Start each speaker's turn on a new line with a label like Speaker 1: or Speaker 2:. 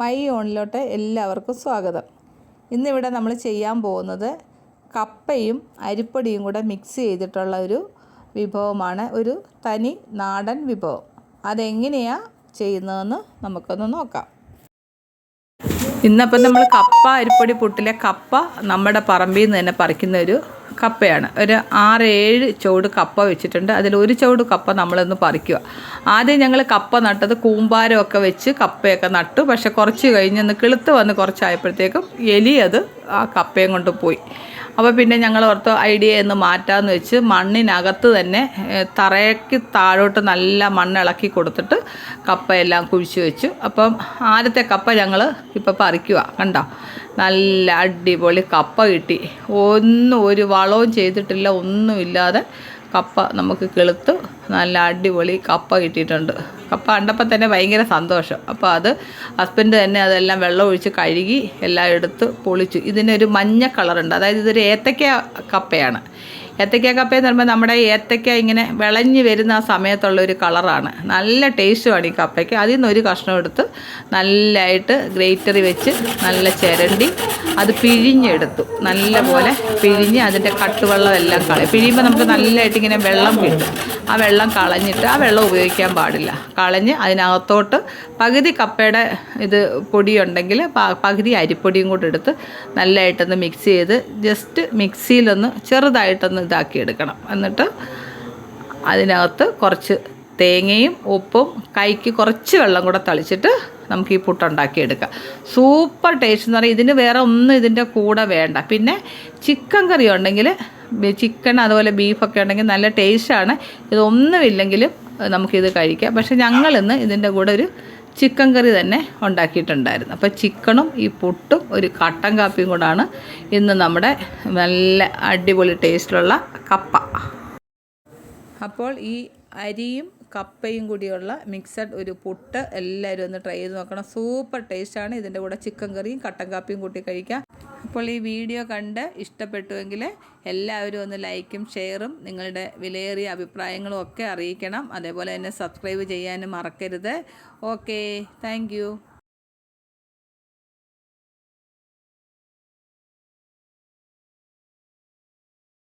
Speaker 1: My ഓണിലോട്ട് എല്ലാവർക്കും സ്വാഗതം. ഇന്നിവിടെ നമ്മൾ ചെയ്യാൻ പോകുന്നത് കപ്പയും അരിപ്പൊടിയും കൂടെ മിക്സ് ചെയ്തിട്ടുള്ള ഒരു വിഭവമാണ് ഒരു തനി നാടൻ വിഭവം. അതെങ്ങനെയാണ് ചെയ്യുന്നതെന്ന് നമുക്കൊന്ന് നോക്കാം. ഇന്നപ്പം നമ്മൾ കപ്പ അരിപ്പൊടി പുട്ടിലെ കപ്പ നമ്മുടെ പറമ്പിൽ നിന്ന് തന്നെ പറിക്കുന്ന ഒരു കപ്പയാണ്. ഒരു ആറ് ഏഴ് ചുവട് കപ്പ വെച്ചിട്ടുണ്ട്. അതിൽ ഒരു ചുവട് കപ്പ നമ്മളിന്ന് പറിക്കുക. ആദ്യം ഞങ്ങൾ കപ്പ നട്ടത് കൂമ്പാരമൊക്കെ വെച്ച് കപ്പയൊക്കെ നട്ടു. പക്ഷെ കുറച്ച് കഴിഞ്ഞ് കിളുത്ത് വന്ന് കുറച്ചായപ്പോഴത്തേക്കും എലി അത് ആ കപ്പയും കൊണ്ട് പോയി. അപ്പോൾ പിന്നെ ഞങ്ങൾ ഓർത്ത് ഐഡിയ എന്ന് മാറ്റാമെന്ന് വെച്ച് മണ്ണിനകത്ത് തന്നെ തറയ്ക്ക് താഴോട്ട് നല്ല മണ്ണ് ഇളക്കി കൊടുത്തിട്ട് കപ്പയെല്ലാം കുഴിച്ച് വെച്ചു. അപ്പം ആദ്യത്തെ കപ്പ ഞങ്ങൾ ഇപ്പോൾ പറിക്കുക കണ്ടോ? നല്ല അടിപൊളി കപ്പ കിട്ടി. ഒന്നും ഒരു വളവും ചെയ്തിട്ടില്ല ഒന്നുമില്ലാതെ കപ്പ നമുക്ക് കിളുത്ത് നല്ല അടിപൊളി കപ്പ കിട്ടിയിട്ടുണ്ട്. കപ്പ കണ്ടപ്പോൾ തന്നെ ഭയങ്കര സന്തോഷം. അപ്പോൾ അത് ഹസ്ബൻഡ് തന്നെ അതെല്ലാം വെള്ളം ഒഴിച്ച് കഴുകി എല്ലാം എടുത്ത് പൊളിച്ചു. ഇതിനൊരു മഞ്ഞ കളറുണ്ട് അതായത് ഇതൊരു ഏത്തക്ക കപ്പയാണ്. ഏത്തക്ക കപ്പയെന്ന് പറയുമ്പോൾ നമ്മുടെ ഏത്തക്ക ഇങ്ങനെ വിളഞ്ഞ് വരുന്ന ആ സമയത്തുള്ള ഒരു കളറാണ്. നല്ല ടേസ്റ്റുമാണ് ഈ കപ്പയ്ക്ക്. അതിൽ നിന്ന് ഒരു കഷ്ണം എടുത്ത് നല്ലതായിട്ട് ഗ്രേറ്ററി വെച്ച് നല്ല ചിരണ്ടി അത് പിഴിഞ്ഞെടുത്തു. നല്ല പോലെ പിഴിഞ്ഞ് അതിന്റെ കട്ടുവെള്ളം എല്ലാം കളയും പിഴിയുമ്പോൾ നമുക്ക് നല്ലതായിട്ട് ഇങ്ങനെ വെള്ളം കിട്ടും. ആ വെള്ളം കളഞ്ഞിട്ട് ആ വെള്ളം ഉപയോഗിക്കാൻ പാടില്ല. കളഞ്ഞ് അതിനകത്തോട്ട് പകുതി കപ്പയുടെ ഇത് പൊടിയുണ്ടെങ്കിൽ പകുതി അരിപ്പൊടിയും കൂടെ എടുത്ത് നല്ലതായിട്ടൊന്ന് മിക്സ് ചെയ്ത് ജസ്റ്റ് മിക്സിയിലൊന്ന് ചെറുതായിട്ടൊന്ന് ഇതാക്കി എടുക്കണം എന്നിട്ട് അതിനകത്ത് കുറച്ച് തേങ്ങയും ഉപ്പും കൈക്ക് കുറച്ച് വെള്ളം കൂടെ തളിച്ചിട്ട് നമുക്ക് ഈ പുട്ടുണ്ടാക്കിയെടുക്കാം സൂപ്പർ ടേസ്റ്റ് എന്ന് പറയുന്നത് ഇതിന് വേറെ ഒന്നും ഇതിന്റെ കൂടെ വേണ്ട. പിന്നെ ചിക്കൻ കറി ഉണ്ടെങ്കിൽ ചിക്കൻ അതുപോലെ ബീഫൊക്കെ ഉണ്ടെങ്കിൽ നല്ല ടേസ്റ്റാണ് ഇതൊന്നുമില്ലെങ്കിലും നമുക്കിത് കഴിക്കാം. പക്ഷേ ഞങ്ങളിന്ന് ഇതിന്റെ കൂടെ ഒരു ചിക്കൻ കറി തന്നെ ഉണ്ടാക്കിയിട്ടുണ്ടായിരുന്നു. അപ്പോൾ ചിക്കണും ഈ പുട്ടും ഒരു കട്ടൻ കാപ്പിയും കൂടാണ് ഇന്ന് നമ്മുടെ നല്ല അടിപൊളി ടേസ്റ്റിലുള്ള കപ്പ. അപ്പോൾ ഈ അരിയും കപ്പയും കൂടിയുള്ള മിക്സഡ് ഒരു പുട്ട് എല്ലാവരും ഒന്ന് ട്രൈ ചെയ്ത് നോക്കണം. സൂപ്പർ ടേസ്റ്റാണ് ഇതിന്റെ കൂടെ ചിക്കൻ കറിയും കട്ടൻ കാപ്പിയും കൂട്ടി കഴിക്കാം അപ്പോൾ ഈ വീഡിയോ കണ്ട് ഇഷ്ടപ്പെട്ടുവെങ്കിൽ എല്ലാവരും ഒന്ന് ലൈക്കും ഷെയറും നിങ്ങളുടെ വിലയേറിയ അഭിപ്രായങ്ങളും ഒക്കെ അറിയിക്കണം. അതേപോലെ തന്നെ സബ്സ്ക്രൈബ് ചെയ്യാനും മറക്കരുത്. Okay thank